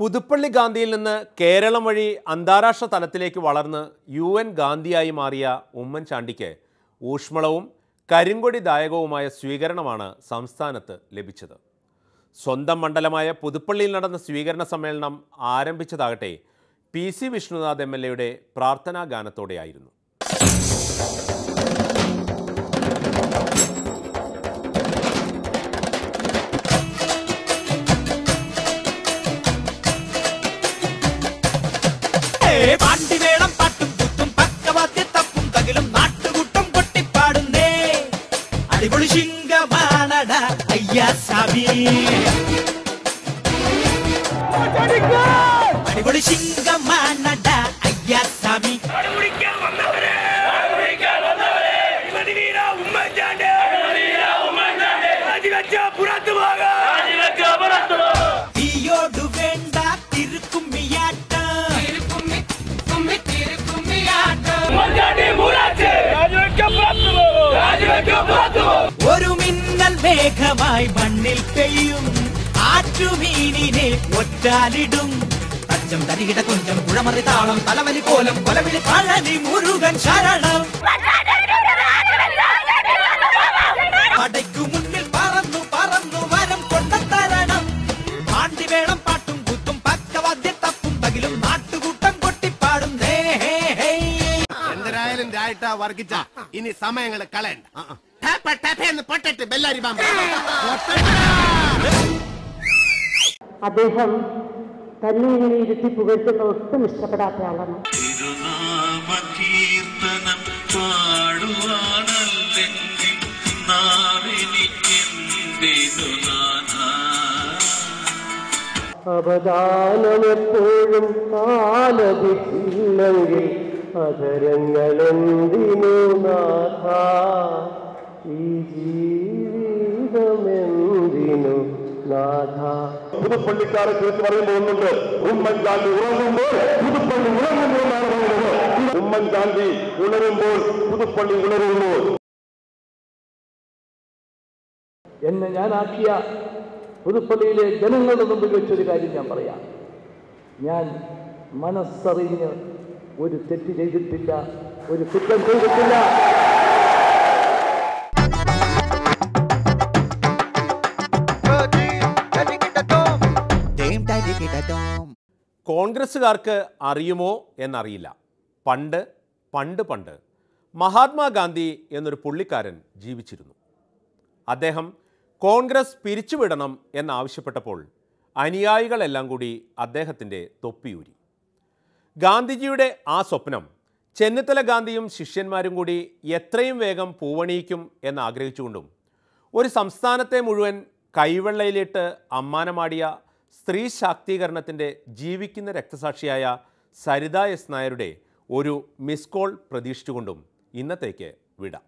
പുതുപ്പള്ളി ഗാന്ധിയിൽ നിന്ന് കേരളം വഴി അന്താരാഷ്ട്ര തലത്തിലേക്ക് വളർന്ന് യു എൻ ഗാന്ധിയായി മാറിയ ഉമ്മൻചാണ്ടിക്ക് ഊഷ്മളവും കരിങ്കൊടിദായകവുമായ സ്വീകരണമാണ് സംസ്ഥാനത്ത് ലഭിച്ചത്. സ്വന്തം മണ്ഡലമായ പുതുപ്പള്ളിയിൽ നടന്ന സ്വീകരണ സമ്മേളനം ആരംഭിച്ചതാകട്ടെ P C Vishnunath M L എയുടെ പ്രാർത്ഥനാ ഗാനത്തോടെയായിരുന്നു ஆண்டி வேளம் பாட்டும் குத்தும் பக்கவாத்தி தப்பும் தகிலும் நாட்டு கூட்டம் கொட்டி பாடுந்தே அடிபொழி சிங்கமானடா ஐயா சாமி அடிபொழி சிங்கமானடா ஐயா சாமி புறத்து வாங்க ഒരു മിന്നൽ മേഘമായി മണ്ണിൽ പെയ്യും. ആറ്റുമീനിനെ ഒറ്റാലിടും. തഞ്ചം തരികിട കുഞ്ചം കുഴമറി താളം തലവലി കോലം കൊലവിളി പഴനി മുരുകൻ ശരണം. രായിട്ട വർഗിച്ച. ഇനി സമയങ്ങൾ കളയണ്ട. ടാപ്പ ടാപ്പ എന്ന് പൊട്ടിട്ട് ബെല്ലാരി ബാമ്പ് അദ്ദേഹം തന്നെ ഇങ്ങനെ ഇരുത്തി പുകഴ്ത്തുന്ന ഒട്ടും ഇഷ്ടപ്പെടാത്ത ആളാണ്. തിരുനാമകീർത്തനം പാടുവാനല്ലെങ്കിൽ നാവെനിക്കെന്തിനു നാഥ അവദാനമെപ്പോഴും കാലതില്ലെങ്കിൽ അധരങ്ങളെന്തിനു നാഥ ഈ ജീവിതമെന്തിനു നാഥ? പുതുപ്പള്ളിക്കാരെ കുറിച്ച് പറഞ്ഞു പോകുന്നുണ്ട് ഉമ്മൻചാണ്ടി ഉറങ്ങുമ്പോൾ പുതുപ്പള്ളി ഉറങ്ങുമ്പോൾ എന്നാണ് പറയുന്നത്. ഉമ്മൻചാണ്ടി ഉണരുമ്പോൾ പുതുപ്പള്ളി ഉണരുമ്പോൾ എന്നെ ഞാനാക്കിയ പുതുപ്പള്ളിയിലെ ജനങ്ങളുടെ മുമ്പിൽ വെച്ചൊരു കാര്യം ഞാൻ പറയാം. ഞാൻ മനസ്സറിഞ്ഞ് ഒരു തെറ്റ് ചെയ്തിട്ടില്ല ഒരു കുറ്റം ചെയ്തിട്ടില്ല. കോൺഗ്രസ്സുകാർക്ക് അറിയുമോ എന്നറിയില്ല. പണ്ട് പണ്ട് പണ്ട് മഹാത്മാഗാന്ധി എന്നൊരു പുള്ളിക്കാരൻ ജീവിച്ചിരുന്നു. അദ്ദേഹം കോൺഗ്രസ് പിരിച്ചുവിടണം എന്നാവശ്യപ്പെട്ടപ്പോൾ അനുയായികളെല്ലാം കൂടി അദ്ദേഹത്തിന്റെ തൊപ്പിയൂരി. ഗാന്ധിജിയുടെ ആ സ്വപ്നം ചെന്നിത്തല ഗാന്ധിയും ശിഷ്യന്മാരും കൂടി എത്രയും വേഗം പൂവണിയിക്കും എന്ന് എന്നാഗ്രഹിച്ചുകൊണ്ടും ഒരു സംസ്ഥാനത്തെ മുഴുവൻ കൈവെള്ളയിലിട്ട് അമ്മാനമാടിയ സ്ത്രീ ശാക്തീകരണത്തിന്റെ ജീവിക്കുന്ന രക്തസാക്ഷിയായ സരിത എസ് നായരുടെ ഒരു മിസ് കോൾ പ്രതീക്ഷിച്ചുകൊണ്ടും ഇന്നത്തേക്ക് വിടാം.